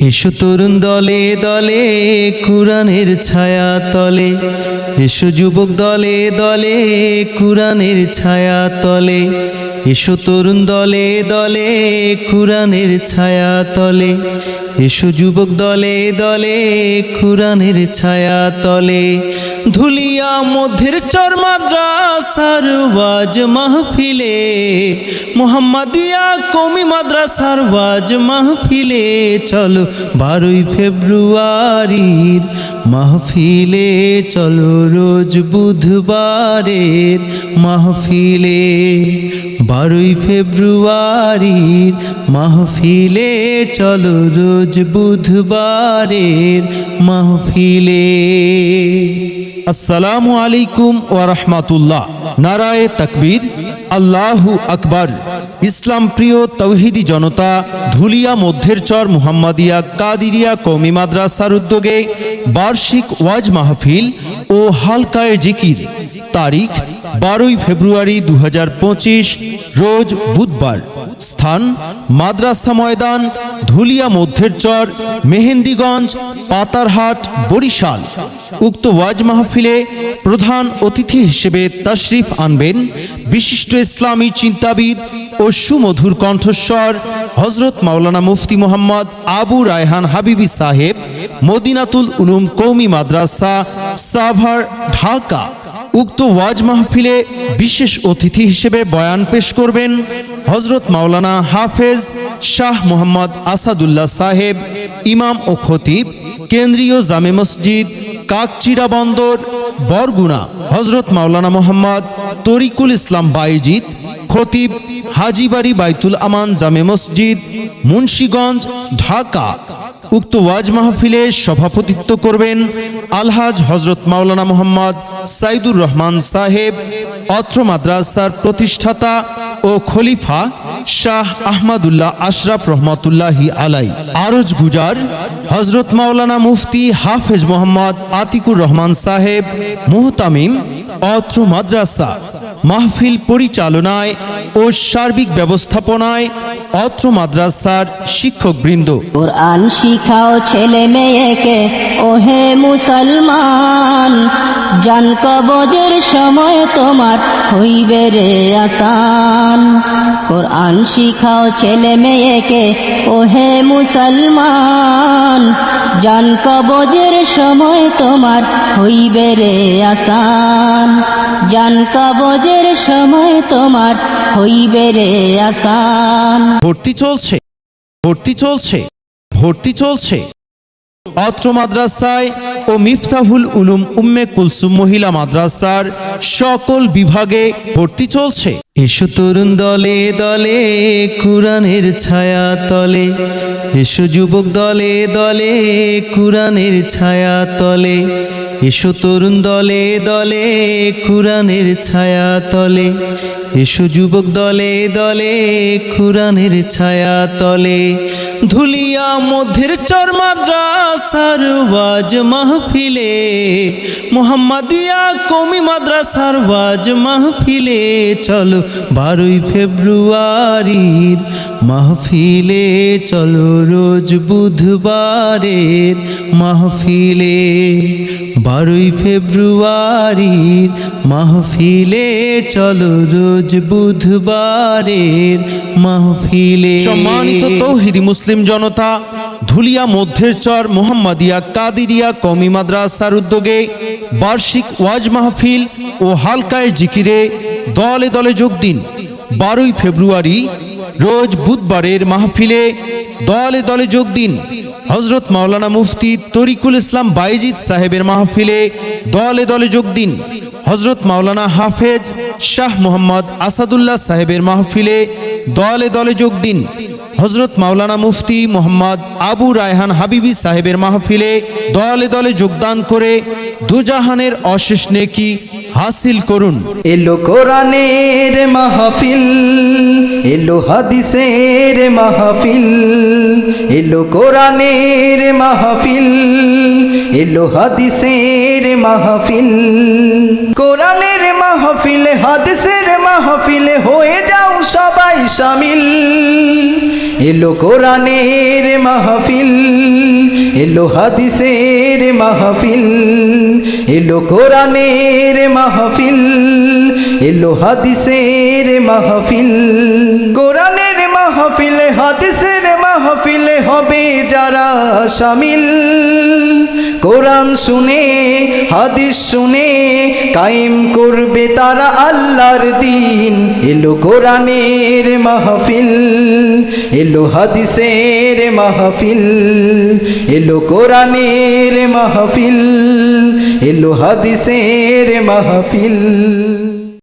এসো তরুণ দলে দলে কুরানের ছায়া তলে। এসো যুবক দলে দলে কুরানের ছায়া তলে। এসো তরুণ দলে দলে কুরানের ছায়া তলে এসো যুবক দলে দলে কুরানের ছায়া তলে ধুলিয়া মধ্যের চর মাদ্রাসার ওয়াজ মাহফিলে। মোহাম্মদিয়া কমি মাদ্রাসার ওয়াজ মাহফিলে। চলো বারোই ফেব্রুয়ারির মাহফিলে, চলো রোজ বুধবারের মাহফিলে। বারোই ফেব্রুয়ারির মাহফিলে চলো রোজ বুধবারের মাহফিলে। আসসালামু আলাইকুম ওয়া রাহমাতুল্লাহ। নারায়ে তাকবীর, আল্লাহু আকবার। ইসলাম প্রিয় তৌহিদি জনতা, ধুলিয়া মধ্যের চর মুহাম্মাদিয়া কাদিরিয়া কৌমি মাদ্রাসার উদ্যোগে বার্ষিক ওয়াজ মাহফিল ও হালকায়ে জিকির। তারিখ বারোই ফেব্রুয়ারি দু হাজার পঁচিশ রোজ বুধবার। স্থান, মাদ্রাসা ময়দান, ধুলিয়া মধ্যের চর, মেহেন্দিগঞ্জ, পাতারহাট, বরিশাল। উক্ত ওয়াজ মাহফিলে প্রধান অতিথি হিসেবে তশরিফ আনবেন বিশিষ্ট ইসলামী চিন্তাবিদ ও সুমধুর কণ্ঠস্বর হজরত মাওলানা মুফতি মোহাম্মদ আবু রায়হান হাবিবি সাহেব, মদিনাতুল উলুম কৌমি মাদ্রাসা, সাভার, ঢাকা। উক্ত ওয়াজ মাহফিলে বিশেষ অতিথি হিসেবে বয়ান পেশ করবেন হজরত মাওলানা হাফেজ শাহ মোহাম্মদ আসাদুল্লাহ সাহেব, ইমাম ও খতিব, কেন্দ্রীয় জামে মসজিদ, কাকচিড়া বন্দর, বরগুনা। হজরত মাওলানা মোহাম্মদ তরিকুল ইসলাম বাইজিদ খতিব হাজিবাড়ি বাইতুল আমান জামে মসজিদ, মুন্সীগঞ্জ, ঢাকা। উক্ত ওয়াজ মাহফিলে সভাপতিত্ব করবেন আলহাজ হজরত মাওলানা মোহাম্মদ সাইদুর রহমান সাহেব, অত্র মাদ্রাসার প্রতিষ্ঠাতা ও খলিফা শাহ আহমদুল্লাহ আশরাফ রহমতুল্লাহি আলাই আরজ গুজার হজরত মাওলানা মুফতি হাফেজ মোহাম্মদ আতিকুর রহমান সাহেব, মুহতামিম, অত্র মাদ্রাসা। মাহফিল পরিচালনায় ও সার্বিক ব্যবস্থাপনায় অত্র মাদ্রাসার শিক্ষকবৃন্দ। কোরআন শিখাও ছেলে মেয়েকে ওহে মুসলমান। জান কবজের সময় তোমার হইবে রে আসান। কোরআন শিখাও ছেলে মেয়েকে, ওহে মুসলমান। জান কবজের সময় তোমার হইবে রে আসান। জান কবজের সময় তোমার হইবে রে আসান। ভর্তি চলছে ভর্তি চলছে ভর্তি চলছে। অত্র মাদ্রাসায় ও মিফতাহুল উলুম উম্মে কুলসুম মহিলা মাদ্রাসার সকল বিভাগে ভর্তি চলছে। এসো তরুণ দলে দলে কুরানের ছায়া তলে। এসো যুবক দলে দলে কুরানের ছায়া তলে। এসো তরুণ দলে দলে কুরানের ছায়া তলে এসো যুবক দলে দলে কুরানের ছায়া তলে ধুলিয়া মধ্যের চর মাদ্রাসার ওয়াজ মাহফিলে। মোহাম্মদিয়া কমি মাদ্রাসার ওয়াজ মাহফিলে। চলো বারোই ফেব্রুয়ারির মাহফিলে চলো রোজ বুধবারের মাহফিলে। বারোই ফেব্রুয়ারির মাহফিলে চলো রোজ বুধবারের মাহফিলে। সম্মানিত তৌহিদি মুসলিম জনতা, ধুলিয়া মধ্যের চর মোহাম্মদিয়া কাদিরিয়া কমি মাদ্রাসার উদ্যোগে বার্ষিক ওয়াজ মাহফিল ও হালকায় জিকিরে দলে দলে যোগ দিন। বারোই ফেব্রুয়ারি রোজ বুধবারের মাহফিলে দলে দলে যোগ দিন। হজরত মাওলানা মুফতি তরিকুল ইসলাম বাইজিদ সাহেবের মাহফিলে দলে দলে যোগ দিন। হজরত মাওলানা হাফেজ শাহ মোহাম্মদ আসাদুল্লাহ সাহেবের মাহফিলে দলে দলে যোগ দিন। হজরত মাওলানা মুফতি মোহাম্মদ আবু রায়হান হাবিবি সাহেবের মাহফিলে দলে দলে যোগদান করে দুজাহানের অশেষ নেকি হাসিল করুন। এলো কোরআনের মাহফিল, এলো হাদিসের মাহফিল, এলো কোরআনের মাহফিল, এলো হাদিসের মাহফিল। কোরআনের মাহফিল, হাদিসের মাহফিল, হয়ে যাও সবাই শামিল এলো কোরআনের মাহফিল এলো হাদিসের মাহফিল, এলো কোরআনের মাহফিল, এলো হাদিসের মাহফিল। কোরআনের মাহফিল, হাদিসের মাহফিল হবে যারা সামিল। কোরআন শুনে হাদিস শুনে কায়েম করবে তারা আল্লাহর দিন। এলো কোরআনের মাহফিল, এলো হাদিসের মাহফিল, এলো কোরআনের মাহফিল, এলো হাদিসের মাহফিল।